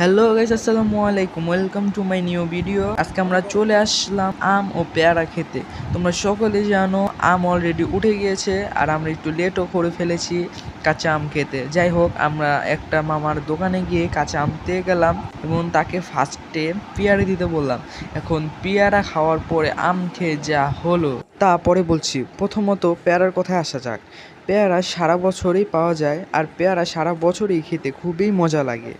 Hello guys আসসালামু আলাইকুম। Welcome to my new video আজকে আমরা চলে আসলাম আম ও পেয়ারা খেতে। তোমরা সকলে জানো, আম অলরেডি উঠে গিয়েছে আর আমরা একটু লেটও করে ফেলেছি কাঁচা আম খেতে। যাই হোক, আমরা একটা মামার দোকানে গিয়ে কাঁচা আম পেয়ে গেলাম এবং তাকে ফার্স্টে পেয়ারা দিতে বললাম। এখন পেয়ারা খাওয়ার পরে আম খেয়ে যা হলো। তা পরে বলছি, প্রথমত পেয়ারার কথায় আসা যাক। পেয়ারা সারা বছরই পাওয়া যায় আর পেয়ারা সারা বছরই খেতে খুবই মজা লাগে।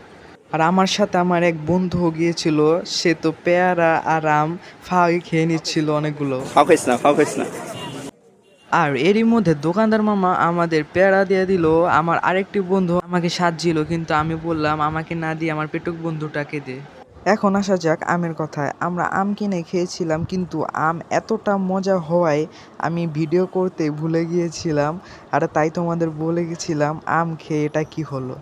আর আমার সাথে আমার এক বন্ধু গিয়েছিল সে তো পেয়ারা আর আম ফাঁকে খেয়ে নিচ্ছিল অনেকগুলো। ফাও খাইস না ফাও খাইস না। আর এরই মধ্যে দোকানদার মামা আমাদের পেয়ারা দিয়ে দিল। আমার আরেকটি বন্ধু আমাকে সাজছিল কিন্তু আমি বললাম আমাকে না দিয়ে আমার পেটুক বন্ধুটাকে দে। এখন আসা যাক আমের কথায়। আমরা আম কিনে খেয়েছিলাম কিন্তু আম এতটা মজা হওয়ায় আমি ভিডিও করতে ভুলে গিয়েছিলাম। আর তাই তোমাদের বলে গেছিলাম আম খেয়ে এটা কি হলো?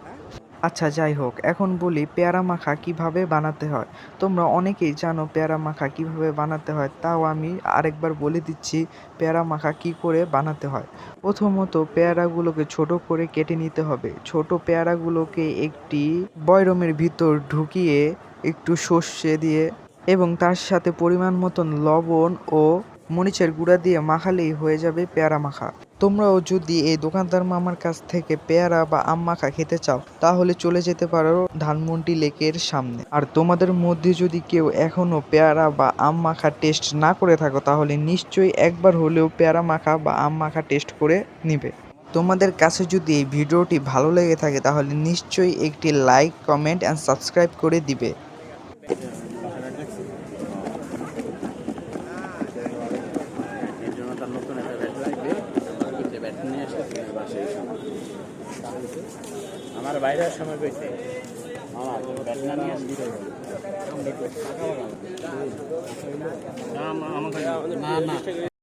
আচ্ছা যাই হোক, এখন বলি পেয়ারা মাখা কীভাবে বানাতে হয়। তোমরা অনেকেই জানো পেয়ারা মাখা কীভাবে বানাতে হয়, তাও আমি আরেকবার বলে দিচ্ছি পেয়ারা মাখা কি করে বানাতে হয়। প্রথমত পেয়ারাগুলোকে ছোট করে কেটে নিতে হবে। ছোট পেয়ারাগুলোকে একটি বয়রমের ভিতর ঢুকিয়ে একটু সর্ষে দিয়ে এবং তার সাথে পরিমাণ মতন লবণ ও মরিচের গুঁড়া দিয়ে মাখালেই হয়ে যাবে পেয়ারা মাখা। তোমরাও যদি এই দোকানদার মামার কাছ থেকে পেয়ারা বা আম মাখা খেতে চাও, তাহলে চলে যেতে পারো ধানমন্ডি লেকের সামনে। আর তোমাদের মধ্যে যদি কেউ এখনও পেয়ারা বা আম মাখা টেস্ট না করে থাকো, তাহলে নিশ্চয়ই একবার হলেও পেয়ারা মাখা বা আম মাখা টেস্ট করে নিবে। তোমাদের কাছে যদি এই ভিডিওটি ভালো লেগে থাকে, তাহলে নিশ্চয়ই একটি লাইক, কমেন্ট, অ্যান্ড সাবস্ক্রাইব করে দিবে। আমার বাইরের সময় কইছে আমার তুমি ব্যাট না নিয়ে আসবি না না।